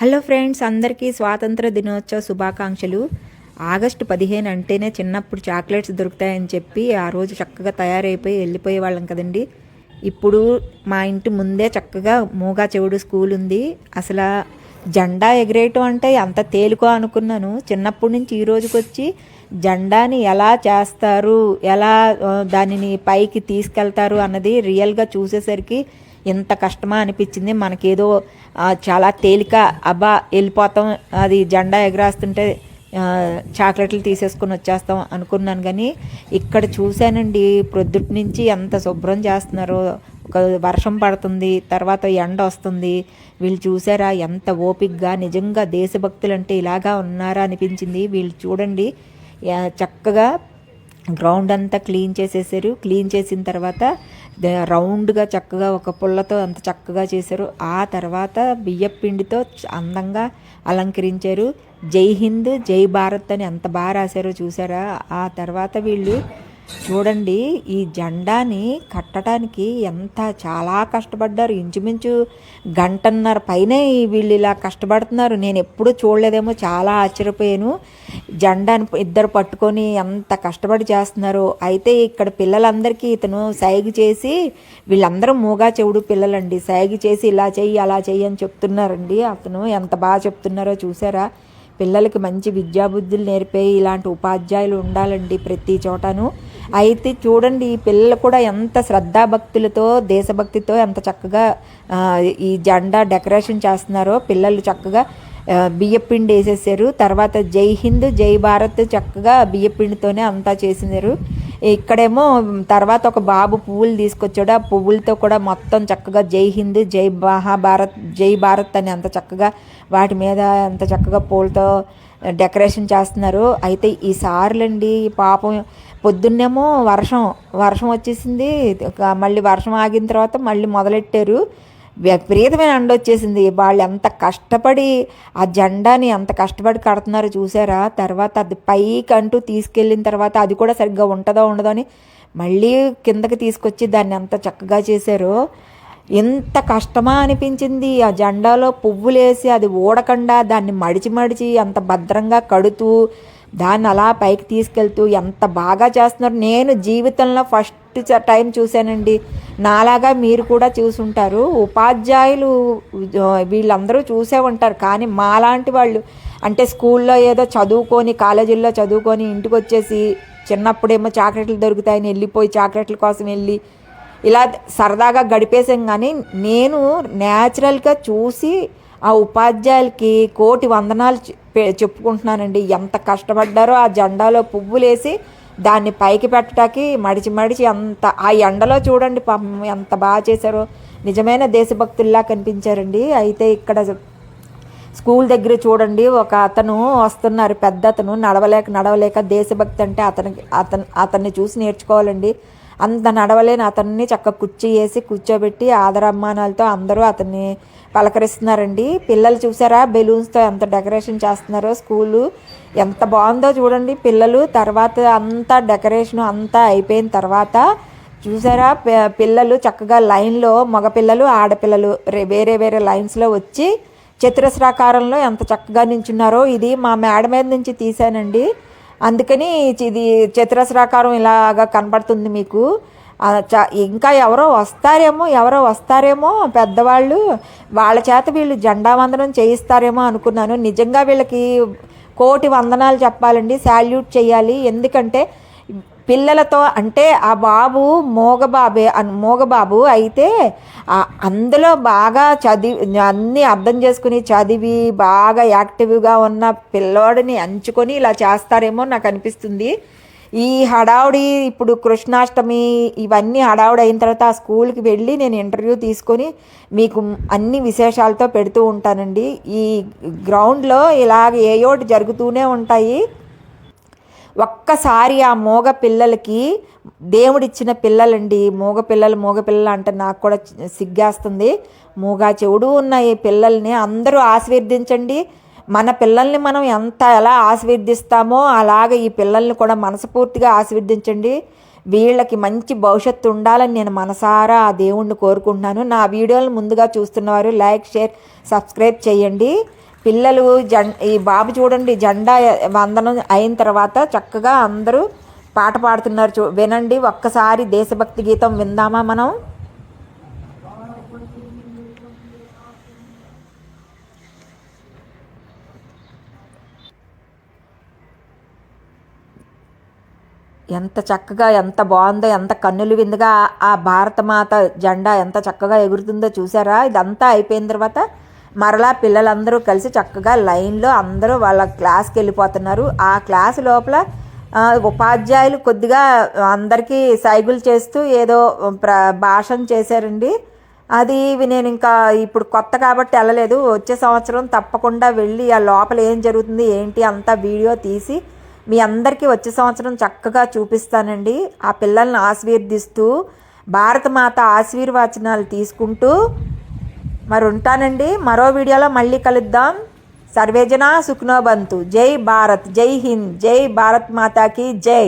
Hello friends అందరికీ స్వాతంత్ర దినోత్సవ శుభాకాంక్షలు. ఆగస్టు పదిహేను అంటేనే చిన్నప్పుడు చాక్లెట్స్ దొరుకుతాయని చెప్పి ఆ రోజు చక్కగా తయారైపోయి వెళ్ళిపోయే వాళ్ళం కదండి. ఇప్పుడు మా ఇంటి ముందే చక్కగా మూగా చెవుడు స్కూల్ ఉంది. అసలు జెండా ఎగిరేయటం అంటే అంత తేలికో అనుకున్నాను. చిన్నప్పటి నుంచి ఈ రోజుకి వచ్చి జెండాని ఎలా చేస్తారు ఎలా దానిని పైకి తీసుకెళ్తారు అన్నది రియల్గా చూసేసరికి ఇంత కష్టమా అనిపించింది. మనకేదో చాలా తేలిక అబ్బా వెళ్ళిపోతాం అది జెండా ఎగరేస్తుంటే చాక్లెట్లు తీసేసుకొని వచ్చేస్తాం అనుకున్నాను కానీ ఇక్కడ చూశానండి ప్రొద్దుటి నుంచి ఎంత శుభ్రం చేస్తున్నారో. ఒక వర్షం పడుతుంది తర్వాత ఎండ వస్తుంది. వీళ్ళు చూసారా ఎంత ఓపిక్గా నిజంగా దేశభక్తులు అంటే ఇలాగా ఉన్నారా అనిపించింది. వీళ్ళు చూడండి చక్కగా గ్రౌండ్ అంతా క్లీన్ చేసేసారు. క్లీన్ చేసిన తర్వాత రౌండ్గా చక్కగా ఒక పుల్లతో అంత చక్కగా చేశారు. ఆ తర్వాత బియ్యపు పిండితో అందంగా అలంకరించారు. జై హింద్ జై భారత్ అని ఎంత బాగా రాశారో చూసారా? ఆ తర్వాత వీళ్ళు చూడండి ఈ జెండాని కట్టడానికి ఎంత చాలా కష్టపడ్డారు. ఇంచుమించు గంటన్నర పైనే వీళ్ళు ఇలా కష్టపడుతున్నారు. నేను ఎప్పుడూ చూడలేదేమో చాలా ఆశ్చర్యపోయాను. జెండాని ఇద్దరు పట్టుకొని ఎంత కష్టపడి చేస్తున్నారు. అయితే ఇక్కడ పిల్లలందరికీ ఇతను సైగ చేసి వీళ్ళందరూ మూగా చెవుడు పిల్లలండి. సైగ చేసి ఇలా చెయ్యి అలా చెయ్యి అని చెప్తున్నారండి. అతను ఎంత బాగా చెప్తున్నారో చూసారా? పిల్లలకి మంచి విద్యాబుద్ధులు నేర్పే ఇలాంటి ఉపాధ్యాయులు ఉండాలండి ప్రతి చోటను. అయితే చూడండి ఈ పిల్లలు కూడా ఎంత శ్రద్ధాభక్తులతో దేశభక్తితో ఎంత చక్కగా ఈ జెండా డెకరేషన్ చేస్తున్నారో పిల్లలు చక్కగా బియ్యపిండి వేసేసారు. తర్వాత జై హింద్ జై భారత్ చక్కగా బియ్యపిండితోనే అంతా చేసినారు. ఇక్కడేమో తర్వాత ఒక బాబు పువ్వులు తీసుకొచ్చాడు. ఆ పువ్వులతో కూడా మొత్తం చక్కగా జై హింద్ జై మహాభారత్ జై భారత్ అని అంత చక్కగా వాటి మీద అంత చక్కగా పూలతో డెకరేషన్ చేస్తున్నారు. అయితే ఈ సార్లండి పాపం పొద్దున్నేమో వర్షం వర్షం వచ్చేసింది. మళ్ళీ వర్షం ఆగిన తర్వాత మళ్ళీ మొదలెట్టారు. విపరీతమైన ఎండ వచ్చేసింది. వాళ్ళు ఎంత కష్టపడి ఆ జెండాని ఎంత కష్టపడి కడుతున్నారో చూసారా? తర్వాత అది పైకి అంటూ తీసుకెళ్ళిన తర్వాత అది కూడా సరిగ్గా ఉంటుందో ఉండదో అని మళ్ళీ కిందకి తీసుకొచ్చి దాన్ని ఎంత చక్కగా చేశారో. ఎంత కష్టమా అనిపించింది. ఆ జెండాలో పువ్వులేసి అది ఊడకుండా దాన్ని మడిచి మడిచి అంత భద్రంగా కడుతూ దాన్ని అలా పైకి తీసుకెళ్తూ ఎంత బాగా చేస్తున్నారు. నేను జీవితంలో ఫస్ట్ టైం చూశానండి. నాలాగా మీరు కూడా చూసుంటారు. ఉపాధ్యాయులు వీళ్ళందరూ చూసే ఉంటారు. కానీ మాలాంటి వాళ్ళు అంటే స్కూల్లో ఏదో చదువుకొని కాలేజీల్లో చదువుకొని ఇంటికి వచ్చేసి చిన్నప్పుడేమో చాక్లెట్లు దొరుకుతాయని వెళ్ళిపోయి చాక్లెట్ల కోసం వెళ్ళి ఇలా సరదాగా గడిపేసాం కానీ నేను న్యాచురల్గా చూసి ఆ ఉపాధ్యాయులకి కోటి వందనాలు చెప్పుకుంటున్నానండి. ఎంత కష్టపడ్డారో ఆ జెండాలో పువ్వులేసి దాన్ని పైకి పెట్టడానికి మడిచి మడిచి అంత ఆ ఎండలో చూడండి పాపం ఎంత బాగా చేశారో. నిజమైన దేశభక్తుల్లా కనిపించారండి. అయితే ఇక్కడ స్కూల్ దగ్గర చూడండి ఒక అతను వస్తున్నారు పెద్ద అతను నడవలేక నడవలేక దేశభక్తి అంటే అతనికి అతను అతన్ని చూసి నేర్చుకోవాలండి. అంత నడవలేని అతన్ని చక్క కుర్చీ వేసి కూర్చోబెట్టి ఆదరాభిమానాలతో అందరూ అతన్ని పలకరిస్తున్నారండి. పిల్లలు చూసారా? బెలూన్స్తో ఎంత డెకరేషన్ చేస్తున్నారో స్కూలు. ఎంత బాగుందో చూడండి పిల్లలు. తర్వాత అంతా డెకరేషన్ అంతా అయిపోయిన తర్వాత చూసారా? పిల్లలు చక్కగా లైన్లో మగపిల్లలు ఆడపిల్లలు వేరే వేరే లైన్స్లో వచ్చి చతురస్రాకారంలో ఎంత చక్కగా నించున్నారో ఇది మా మేడ మీద నుంచి తీశానండి. అందుకని ఇది చతురస్రాకారం ఇలాగా కనపడుతుంది మీకు. చ- ఇంకా ఎవరో వస్తారేమో ఎవరో వస్తారేమో పెద్దవాళ్ళు వాళ్ళ చేత వీళ్ళు జెండా వందనం చేయిస్తారేమో అనుకున్నాను. నిజంగా వీళ్ళకి కోటి వందనాలు చెప్పాలండి. శాల్యూట్ చేయాలి. ఎందుకంటే పిల్లలతో అంటే ఆ బాబు మోగబాబే మోగబాబు అయితే అందులో బాగా చదివి అన్నీ అర్థం చేసుకుని చదివి బాగా యాక్టివ్గా ఉన్న పిల్లోడిని ఎంచుకొని ఇలా చేస్తారేమో నాకు అనిపిస్తుంది. ఈ హడావుడి ఇప్పుడు కృష్ణాష్టమి ఇవన్నీ హడావుడి అయిన తర్వాత ఆ స్కూల్కి వెళ్ళి నేను ఇంటర్వ్యూ తీసుకొని మీకు అన్ని విశేషాలతో పెడుతూ ఉంటానండి. ఈ గ్రౌండ్లో ఇలాగ ఏయోటి జరుగుతూనే ఉంటాయి. ఒక్కసారి ఆ మూగ పిల్లలకి దేవుడిచ్చిన పిల్లలండి మూగ పిల్లలు మూగ పిల్లలు అంటే నాకు కూడా సిగ్గేస్తుంది. మూగా చెవుడు ఉన్న ఈ పిల్లల్ని అందరూ ఆశీర్వదించండి. మన పిల్లల్ని మనం ఎంత ఎలా ఆశీర్వదిస్తామో అలాగ ఈ పిల్లల్ని కూడా మనస్ఫూర్తిగా ఆశీర్వదించండి. వీళ్ళకి మంచి భవిష్యత్తు ఉండాలని నేను మనసారా ఆ దేవుణ్ణి కోరుకుంటున్నాను. నా వీడియోలు ముందుగా చూస్తున్నవారు లైక్ షేర్ సబ్స్క్రైబ్ చేయండి. పిల్లలు జెం ఈ బాబు చూడండి జెండా వందనం అయిన తర్వాత చక్కగా అందరూ పాట పాడుతున్నారు చూ వినండి ఒక్కసారి దేశభక్తి గీతం విందామా మనం? ఎంత చక్కగా ఎంత బాగుందో ఎంత కన్నులు విందుగా ఆ భారతమాత జెండా ఎంత చక్కగా ఎగురుతుందో చూసారా? ఇదంతా అయిపోయిన తర్వాత మరలా పిల్లలందరూ కలిసి చక్కగా లైన్లో అందరూ వాళ్ళ క్లాస్కి వెళ్ళిపోతున్నారు. ఆ క్లాస్ లోపల ఉపాధ్యాయులు కొద్దిగా అందరికీ సైగులు చేస్తూ ఏదో ప్ర భాషణ చేశారండి. అది నేను ఇంకా ఇప్పుడు కొత్త కాబట్టి వెళ్ళలేదు. వచ్చే సంవత్సరం తప్పకుండా వెళ్ళి ఆ లోపల ఏం జరుగుతుంది ఏంటి అంతా వీడియో తీసి మీ అందరికీ వచ్చే సంవత్సరం చక్కగా చూపిస్తానండి. ఆ పిల్లల్ని ఆశీర్దిస్తూ భారతమాత ఆశీర్వచనాలు తీసుకుంటూ మరి ఉంటానండి మరో వీడియోలో మళ్ళీ కలుద్దాం. సర్వేజన సుఖ్నోబంతు జై భారత్. జై హింద్. జై భారత్ మాతాకి. జై.